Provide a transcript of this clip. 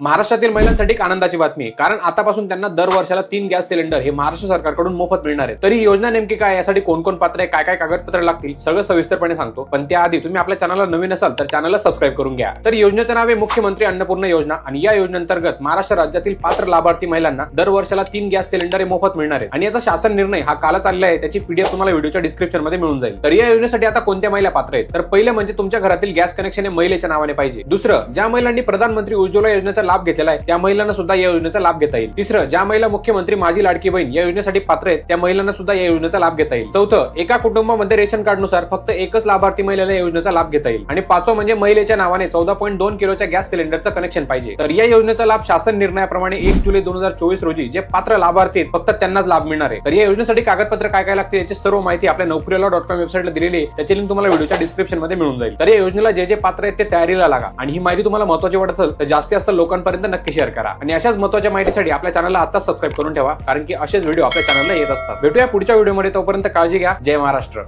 महाराष्ट्रातील महिलांसाठी एक आनंदाची बातमी आहे. कारण आतापासून त्यांना दर वर्षाला तीन गॅस सिलेंडर हे महाराष्ट्र सरकारकडून मोफत मिळणार आहे तरी योजना नेमकी काय यासाठी कोण कोण पात्र आहे? काय काय कागदपत्र लागतील? सगळं सविस्तरपणे सांगतो. पण त्याआधी तुम्ही आपल्या चॅनलला नवीन असाल तर चॅनलला सबस्क्राईब करून घ्या. तर योजनेचं नाव आहे मुख्यमंत्री अन्नपूर्ण योजना. आणि या योजनेअंतर्गत महाराष्ट्र राज्यातील पात्र लाभार्थी महिलांना दर वर्षाला तीन गॅस सिलेंडर हे मोफत मिळणार आहे आणि याचा शासन निर्णय हा कालच आलेला आहे. त्याची पीडीएफ तुम्हाला व्हिडिओच्या डिस्क्रिप्शनमध्ये मिळून जाईल. तर या योजनेसाठी आता कोणत्या महिला पात्र आहेत? तर पहिले म्हणजे तुमच्या घरातील गॅस कनेक्शन हे महिलेच्या नावाने पाहिजे. दुसरं ज्या महिलांनी प्रधानमंत्री उज्ज्वला योजनेचा लाभ घेतलेला आहे त्या महिलांना सुद्धा या योजनेचा लाभ घेता येईल. तिसरं ज्या महिला मुख्यमंत्री माझी लाडकी बहीण या योजनेसाठी पात्र आहेत त्या महिलांना सुद्धा या योजनेचा लाभ घेता येईल. चौथं एका कुटुंबामध्ये रेशन कार्डनुसार फक्त एकच लाभार्थी महिलेला या योजनेचा लाभ घेता येईल. आणि पाचवं म्हणजे महिलेच्या नावाने चौदा पॉईंट दोन किलोच्या गॅस सिलेंडरचं कनेक्शन पाहिजे. तर या योजनेचा लाभ शासन निर्णयाप्रमाणे एक जुलै दोन हजार चोवीस रोजी जे पात्र लाभार्थी आहेत फक्त त्यांनाच लाभ मिळणार आहे. तर या योजनेसाठी कागदपत्र काय काय लागते याची सर्व माहिती आपल्या नोकरीला डॉट कॉम वेबसाईटला दिलेली आहे. त्याची लिंक तुम्हाला व्हिडिओच्या डिस्क्रिप्शनमध्ये मिळून जाईल. तर या योजनेला जे जे पात्र आहेत ते तयारीला लागा. आणि ही माहिती तुम्हाला महत्वाची वाटत असेल तर जास्तीत जास्त लोकांपर्यंत नक्की शेअर करा. आणि अशाच महत्त्वाच्या माहितीसाठी आपल्या चॅनलला आता सबस्क्राईब करून ठेवा कारण की असेच व्हिडिओ आपल्या चॅनलला येत असतात. भेटूया पुढच्या व्हिडिओमध्ये तोपर्यंत काळजी घ्या. जय महाराष्ट्र.